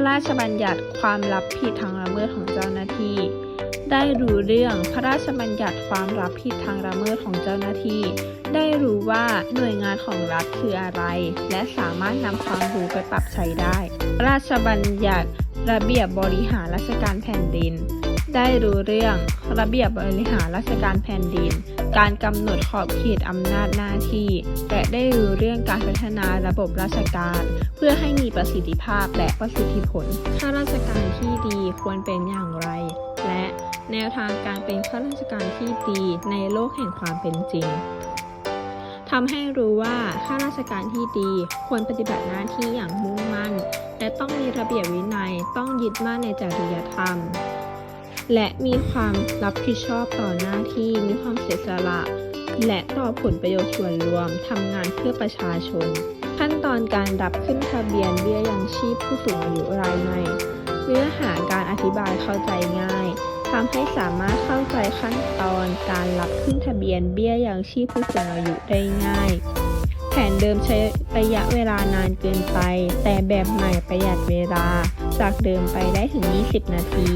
ระราชบัญญัติความรับผิดทางละเมิดของเจ้าหน้าที่ ได้รู้เรื่องพระราชบัญญัติความรับผิดทางละเมิดของเจ้าหน้าที่ ได้รู้ว่าหน่วยงานของรัฐคืออะไร และสามารถนำความรู้ไปปรับใช้ได้ พระราชบัญญัติระเบียบบริหารราชการแผ่นดิน ได้รู้เรื่องระเบียบบริหารราชการแผ่นดิน การกำหนดขอบเขตอำนาจหน้าที่ และได้รู้เรื่องการพัฒนาระบบราชการ เพื่อให้มีประสิทธิภาพและประสิทธิผลข้าราชการที่ดีควรเป็นอย่างไร และแนวทางการเป็นข้าราชการที่ดีในโลกแห่งความเป็นจริงทำให้รู้ว่าข้าราชการที่ดีควรปฏิบัติหน้าที่อย่างมุ่งมั่น และต้องมีระเบียบวินัยต้องยึดมั่นในจริยธรรม และมีความรับผิดชอบต่อหน้าที่มีความเสียสละ และต่อผลประโยชน์ส่วนรวมทำงานเพื่อประชาชน ขั้นตอนการรับขึ้นทะเบียนเบี้ยยังชีพผู้สูงอายุรายใหม่เนื้อหาการอธิบายเข้าใจง่ายทำให้สามารถเข้าใจขั้นตอนการรับขึ้นทะเบียนเบี้ยยังชีพผู้สูงอายุได้ง่าย แผนเดิมใช้ระยะเวลานานเกินไป แต่แบบใหม่ประหยัดเวลา จากเดิมไปได้ถึง 20 นาที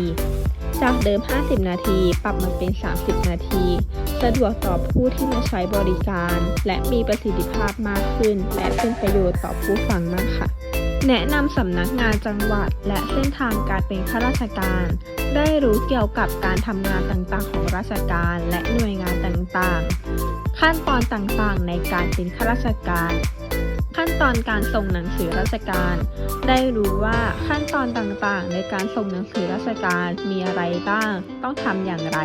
จากเดิม 50 นาที ปรับมาเป็น 30 นาที สะดวกต่อผู้ที่มาใช้บริการ และมีประสิทธิภาพมากขึ้น และเป็นประโยชน์ต่อผู้ฟังมากค่ะ แนะนำสำนักงานจังหวัด และเส้นทางการเป็นข้าราชการ ได้รู้เกี่ยวกับการทำงานต่างๆ ของราชการและหน่วยงานต่างๆ ขั้นตอนต่างๆ ในการเป็นข้าราชการ ขั้นตอนการส่งหนังสือราชการ ได้รู้ว่าขั้นตอนต่างๆ ในการส่งหนังสือราชการมีอะไรบ้าง ต้องทำอย่างไร